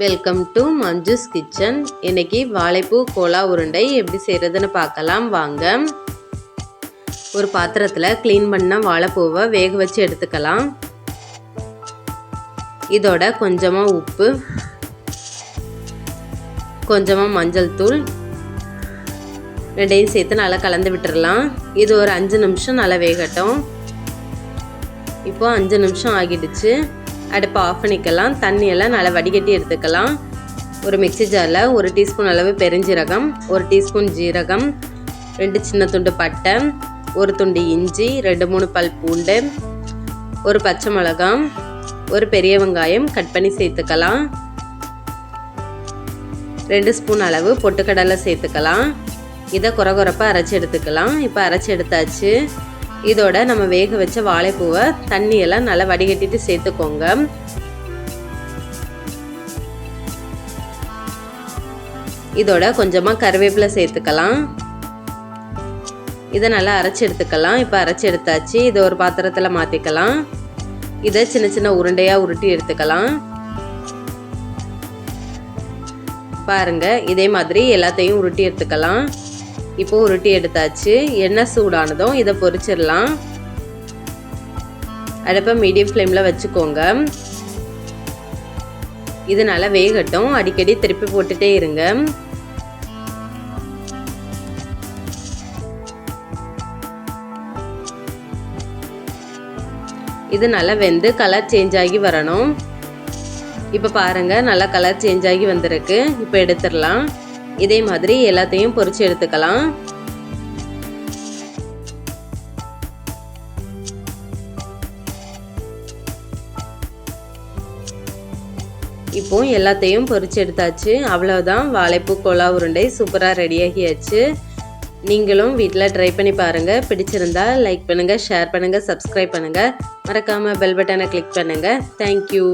Welcome to Manju's kitchen இன்னைக்கு வாழைப்பூ Cola உருண்டை எப்படி செய்கிறதுன்னு பார்க்கலாம். வாங்க. ஒரு பாத்திரத்தில் க்ளீன் பண்ண வாழைப்பூவை வேக வச்சு எடுத்துக்கலாம். இதோட கொஞ்சமாக உப்பு கொஞ்சமாக மஞ்சள் தூள் ரெண்டையும் சேர்த்து நல்லா கலந்து விட்டுறலாம். இது ஒரு அஞ்சு நிமிஷம் நல்லா வேகட்டும். இப்போ அஞ்சு நிமிஷம் ஆகிடுச்சு. அடுப்பை ஆஃப் பண்ணிக்கலாம். தண்ணியெல்லாம் நல்லா வடிகட்டி எடுத்துக்கலாம். ஒரு மிக்சி ஜாரில் ஒரு டீஸ்பூன் அளவு பெருஞ்சீரகம் ஒரு டீஸ்பூன் ஜீரகம் ரெண்டு சின்ன துண்டு பட்டை ஒரு துண்டு இஞ்சி ரெண்டு மூணு பல் பூண்டு ஒரு பச்சை மிளகாம் ஒரு பெரிய வெங்காயம் கட் பண்ணி சேர்த்துக்கலாம். ரெண்டு ஸ்பூன் அளவு பொட்டுக்கடலை சேர்த்துக்கலாம். இதை குறை குறைப்பாக அரைச்சி எடுத்துக்கலாம். இப்போ அரைச்சி எடுத்தாச்சு. இதோட நம்ம வேக வச்ச வாழைப்பூவை தண்ணியெல்லாம் நல்லா வடிகட்டிட்டு சேர்த்துக்கோங்க. இதோட கொஞ்சமாக கருவேப்பிலை சேர்த்துக்கலாம். இதை நல்லா அரைச்சி எடுத்துக்கலாம். இப்போ அரைச்சி எடுத்தாச்சு. இதை ஒரு பாத்திரத்தில் மாற்றிக்கலாம் இதை சின்ன சின்ன உருண்டையாக உருட்டி எடுத்துக்கலாம். பாருங்கள் இதே மாதிரி எல்லாத்தையும் உருட்டி எடுத்துக்கலாம். இப்போ உருட்டி எடுத்தாச்சு. எண்ணெய் சூடானதும் இதை பொரிச்சிடலாம். அடுப்பை மீடியம் ஃப்ளேமில் வச்சுக்கோங்க. இது நல்லா வேகட்டும். அடிக்கடி திருப்பி போட்டுட்டே இருங்க. இது நல்லா வெந்து கலர் சேஞ்ச் ஆகி வரணும். இப்போ பாருங்கள் நல்லா கலர் சேஞ்ச் ஆகி வந்திருக்கு. இப்போ எடுத்துடலாம். இதே மாதிரி எல்லாத்தையும் பொறிச்சு எடுத்துக்கலாம். இப்போ எல்லாத்தையும் பொறிச்சு எடுத்தாச்சு. அவ்வளோதான் வாழைப்பூ கோலா உருண்டை சூப்பராக ரெடியாகியாச்சு நீங்களும் வீட்டில் ட்ரை பண்ணி பாருங்கள் பிடிச்சிருந்தா லைக் பண்ணுங்கள் ஷேர் பண்ணுங்கள் சப்ஸ்கிரைப் பண்ணுங்கள் மறக்காமல் பெல் பட்டனை கிளிக் பண்ணுங்கள் தேங்க்யூ